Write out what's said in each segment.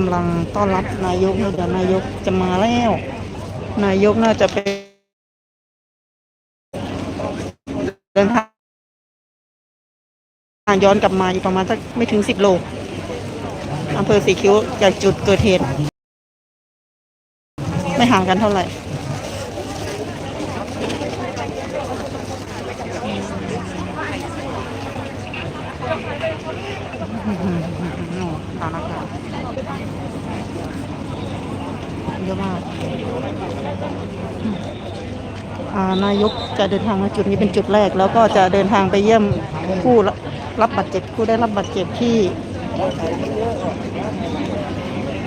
กำลังต้อนรับนายกนะเดี๋ยวนายกจะมาแล้ว นายกน่าจะไปเดินทางย้อนกลับมาอยู่ประมาณสักไม่ถึงสิบโลอำเภอสีคิ้วจากจุดเกิดเหตุ ไม่ห่างกันเท่าไหร่ โอ้ทานอากาศ เยอะมากนายกจะเดินทางมาจุดนี้เป็นจุดแรก แล้วก็จะเดินทางไปเยี่ยมผู้รับบาดเจ็บผู้ได้รับบาดเจ็บที่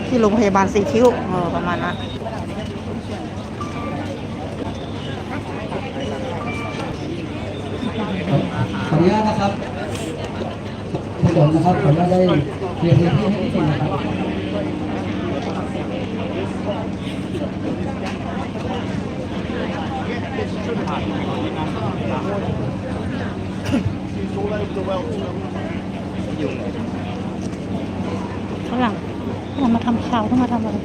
ที่โรงพยาบาลสีคิ้วประมาณนั้นขออนุญาตนะครับ ถนนนะครับขออนุญาตได้เรียนพื้นที่ให้นิดนึงนะครับฝรั่งเรามาทำข่าวต้องมาทำอะไร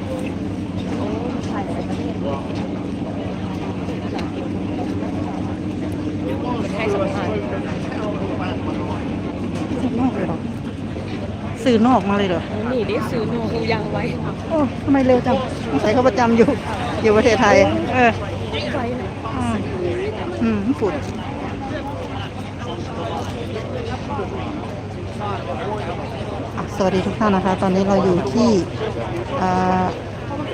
สื่อนอกเลยเหรอ สื่อนอกมาเลยเหรอนี่ดิซื้อโนอูยังไว้โอ้ทำไมเร็วจังสงสัยเขาประจำอยู่ อยู่ประเทศไทย เออไว้นะอืมอืมฝุ่นอะสวัสดีทุกท่านนะคะ ตอนนี้เราอยู่ที่อ่า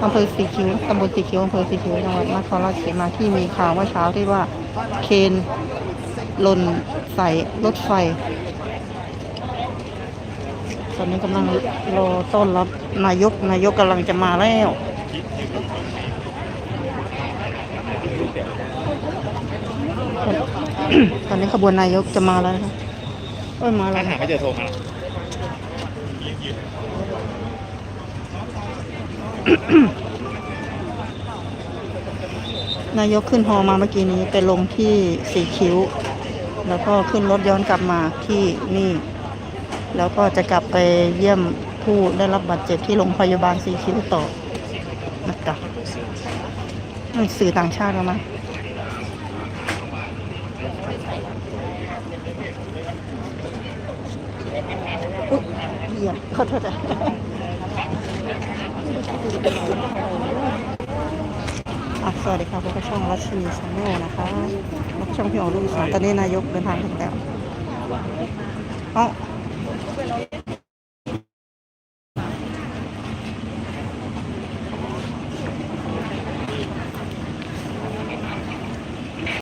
อำเภอสีคิ้วตำบลสีคิ้วอำเภอสีคิ้วจังหวัดนครราชสีมาที่มีข่าวเมื่อเช้าที่ว่าเคนหล่นใส่รถไฟ ตอนนี้กำลังรอต้อนรับนายกนายกกำลังจะมาแล้วตอนนี้ขบวนนายกจะมาแล้วนะคะเอ้ยมาแล้วหาไม่เจอโทรมานายกขึ้นฮอมาเมื่อกี้นี้ไปลงที่สีคิ้ว แล้วก็ขึ้นรถย้อนกลับมาที่นี่ แล้วก็จะกลับไปเยี่ยมผู้ได้รับบาดเจ็บที่โรงพยาบาลสีคิ้วต่อนะจ๊ะสื่อต่างชาติแล้วมั้ยอุ๊ยเหยียบขอโทษจ้ะอะสวัสดีค่ะพวกบช่องรัชนีชาแนลนะคะพบกับช่องพี่อ๋อลูกสวตอนนี้นายกเดินทางถึงแล้วเอ้า